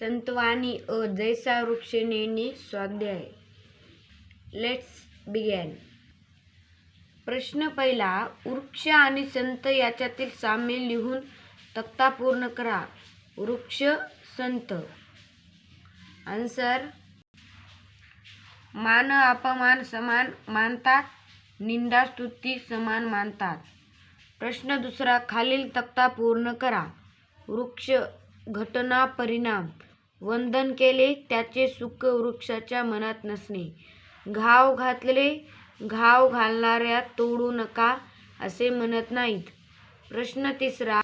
संतवाणी अ जैसा वृक्ष नेणे स्वाध्याय. लेट्स बिगॅन प्रश्न पहिला वृक्ष आणि संत याच्यातील साम्य लिहून तक्ता पूर्ण करा. वृक्ष संत. आन्सर मान अपमान समान मानतात. निंदा स्तुती समान मानतात. प्रश्न दुसरा खालील तक्ता पूर्ण करा. वृक्ष घटना परिणाम. वंदन केले त्याचे सुख वृक्षाच्या मनात नसणे. घाव घातले घाव घालणाऱ्या तोडू नका असे म्हणत नाहीत. प्रश्न तिसरा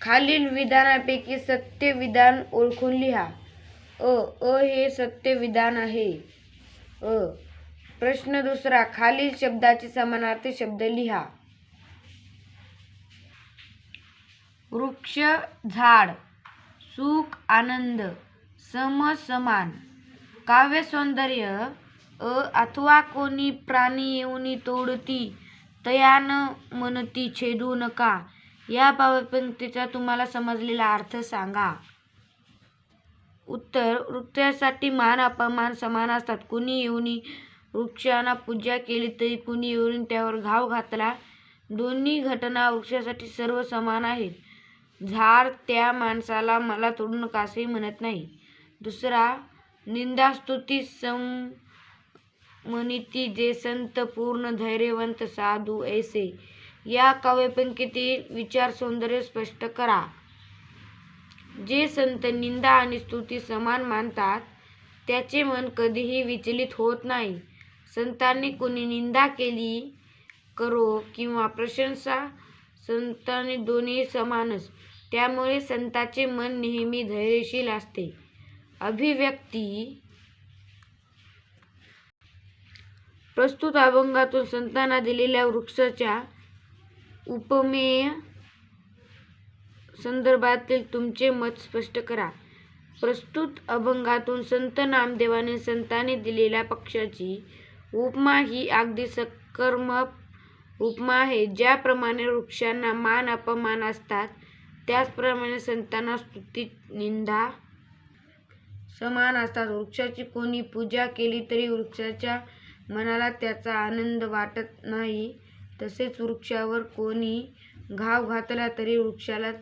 खालील विधानापैकी सत्य विधान ओळखून लिहा. अ अ हे सत्य विधान आहे. अ. प्रश्न दुसरा खालील शब्दाचे समानार्थी शब्द लिहा. वृक्ष झाड सुख आनंद. सम समान काव्य सौंदर्य अ अथवा कोणी प्राणी येऊनी तोडती तयान मनती छेदू नका. या पावपंक्तीचा तुम्हाला समजलेला अर्थ सांगा. उत्तर वृक्षासाठी मान अपमान समान असतात. कुणी येऊनी वृक्षांना पूजा केली तरी कुणी येऊन त्यावर घाव घातला. दोन्ही घटना वृक्षासाठी सर्व समान आहेत. झाड त्या माणसाला मला तोडू नका असे म्हणत नाही. दुसरा निंदास्तुती सम जे संत पूर्ण धैर्यवंत साधू ऐसे. या काव्यपंक्तीतील विचार सौंदर्य स्पष्ट करा. जे संत निंदा आणि स्तुती समान मानतात त्याचे मन कधीही विचलित होत नाही. संतांनी कोणी निंदा केली करो किंवा प्रशंसा संतांनी दोन्ही समानच. त्यामुळे संताचे मन नेहमी धैर्यशील असते. अभिव्यक्ती प्रस्तुत अभंगातून संतांना दिलेल्या वृक्षाच्या उपमेय संदर्भातील तुमचे मत स्पष्ट करा. प्रस्तुत अभंगातून संत नामदेवाने संतांनी दिलेल्या पक्षाची उपमा ही अगदी सकर्मक उपमा आहे. ज्याप्रमाणे वृक्षांना मान अपमान असतात त्याचप्रमाणे संतांना स्तुती निंदा समान असतात. वृक्षाची कोणी पूजा केली तरी वृक्षाच्या मनाला त्याचा आनंद वाटत नाही. तसेच वृक्षावर कोणी घाव घातला तरी वृक्षाला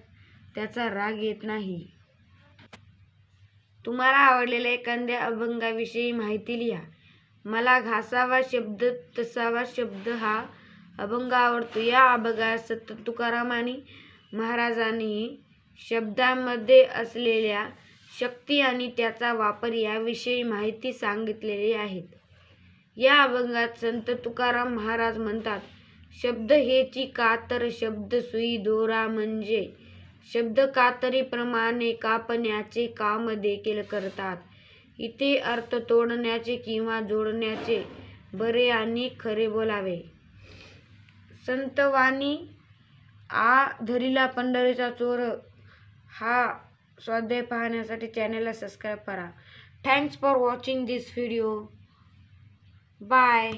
त्याचा राग येत नाही. तुम्हाला आवडलेल्या एखाद्या अभंगाविषयी माहिती लिहा. मला घासावा शब्द तसावा शब्द हा अभंग आवडतो. या अभंगात सत तुकारामानी महाराजांनी शब्दामध्ये असलेल्या शक्ती आणि त्याचा वापर याविषयी माहिती सांगितलेली आहेत या अभंगात संत तुकाराम महाराज म्हणतात शब्द हेची कातर शब्द सुई दोरा म्हणजे शब्द कातरीप्रमाणे कापण्याचे काम देखील करतात. इथे अर्थ तोडण्याचे किंवा जोडण्याचे बरे आणि खरे बोलावे. संतवाणी आ धरिला पंढरीचा चोर हा स्वाध्याय पाहण्यासाठी चॅनलला सबस्क्राईब करा. Thanks for watching this video bye